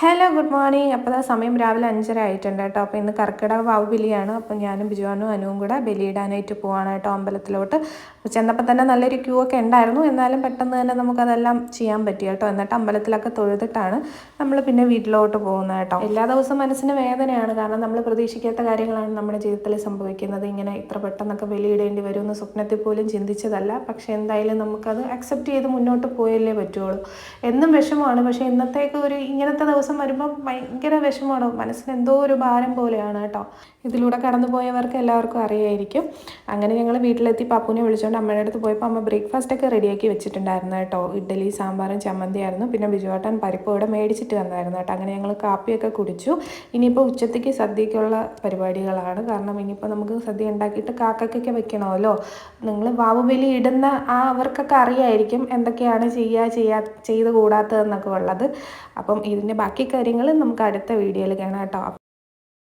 Hello good morning അപ്പോൾ ആ സമയം രാവിലെ അഞ്ചര ആയിട്ടുണ്ട് കേട്ടോ. അപ്പോൾ ഇന്ന് കർക്കിടക വാവ് ബലിയാണ് അപ്പോൾ ഞാനും ബിജുവാനും അനുവും കൂടെ ബലിയിടാനായിട്ട് പോവാണ് കേട്ടോ അമ്പലത്തിലോട്ട്. അപ്പോൾ ചെന്നപ്പോൾ തന്നെ നല്ലൊരു ക്യൂ ഒക്കെ ഉണ്ടായിരുന്നു. എന്നാലും പെട്ടെന്ന് തന്നെ നമുക്കതെല്ലാം ചെയ്യാൻ പറ്റി കേട്ടോ. എന്നിട്ട് അമ്പലത്തിലൊക്കെ തൊഴുതിട്ടാണ് നമ്മൾ പിന്നെ വീട്ടിലോട്ട് പോകുന്നത് കേട്ടോ. എല്ലാ ദിവസവും മനസ്സിന് വേദനയാണ്. കാരണം നമ്മൾ പ്രതീക്ഷിക്കാത്ത കാര്യങ്ങളാണ് നമ്മുടെ ജീവിതത്തിൽ സംഭവിക്കുന്നത്. ഇങ്ങനെ ഇത്ര പെട്ടെന്നൊക്കെ ബലിയിടേണ്ടി വരുമെന്ന് സ്വപ്നത്തിൽ പോലും ചിന്തിച്ചതല്ല. പക്ഷേ എന്തായാലും നമുക്കത് അക്സെപ്റ്റ് ചെയ്ത് മുന്നോട്ട് പോയല്ലേ പറ്റുള്ളൂ. എന്നും വിഷമമാണ്. പക്ഷേ ഇന്നത്തേക്ക് ഒരു ഇങ്ങനത്തെ ദിവസം വരുമ്പോൾ ഭയങ്കര വിഷമമാണ്. മനസ്സിന് എന്തോ ഒരു ഭാരം പോലെയാണ് കേട്ടോ. ഇതിലൂടെ കടന്നു പോയവർക്ക് എല്ലാവർക്കും അറിയായിരിക്കും. അങ്ങനെ ഞങ്ങൾ വീട്ടിലെത്തി പപ്പുനെ വിളിച്ചുകൊണ്ട് അമ്മയുടെ അടുത്ത് പോയപ്പോൾ അമ്മ ബ്രേക്ക്ഫാസ്റ്റ് ഒക്കെ റെഡിയാക്കി വെച്ചിട്ടുണ്ടായിരുന്നു കേട്ടോ. ഇഡ്ഡലി സാമ്പാറും ചമ്മന്തിയായിരുന്നു. പിന്നെ ബിജുവാട്ടൻ പരിപ്പ് ഇവിടെ മേടിച്ചിട്ട് വന്നായിരുന്നു കേട്ടോ. അങ്ങനെ ഞങ്ങൾ കാപ്പിയൊക്കെ കുടിച്ചു. ഇനിയിപ്പോൾ ഉച്ചത്തേക്ക് സദ്യക്കുള്ള പരിപാടികളാണ്. കാരണം ഇനിയിപ്പോൾ നമുക്ക് സദ്യ ഉണ്ടാക്കിയിട്ട് കാക്കയ്ക്കൊക്കെ വെക്കണമല്ലോ. നിങ്ങൾ വാവുബലി ഇടുന്ന ആ അവർക്കൊക്കെ അറിയായിരിക്കും എന്തൊക്കെയാണ് ചെയ്യുക ചെയ്യാ ചെയ്ത് കൂടാത്തതെന്നൊക്കെ ഉള്ളത്. അപ്പം ഇതിന്റെ ബാക്കി കാര്യങ്ങൾ നമുക്ക് അടുത്ത വീഡിയോയിൽ കാണാം കേട്ടോ.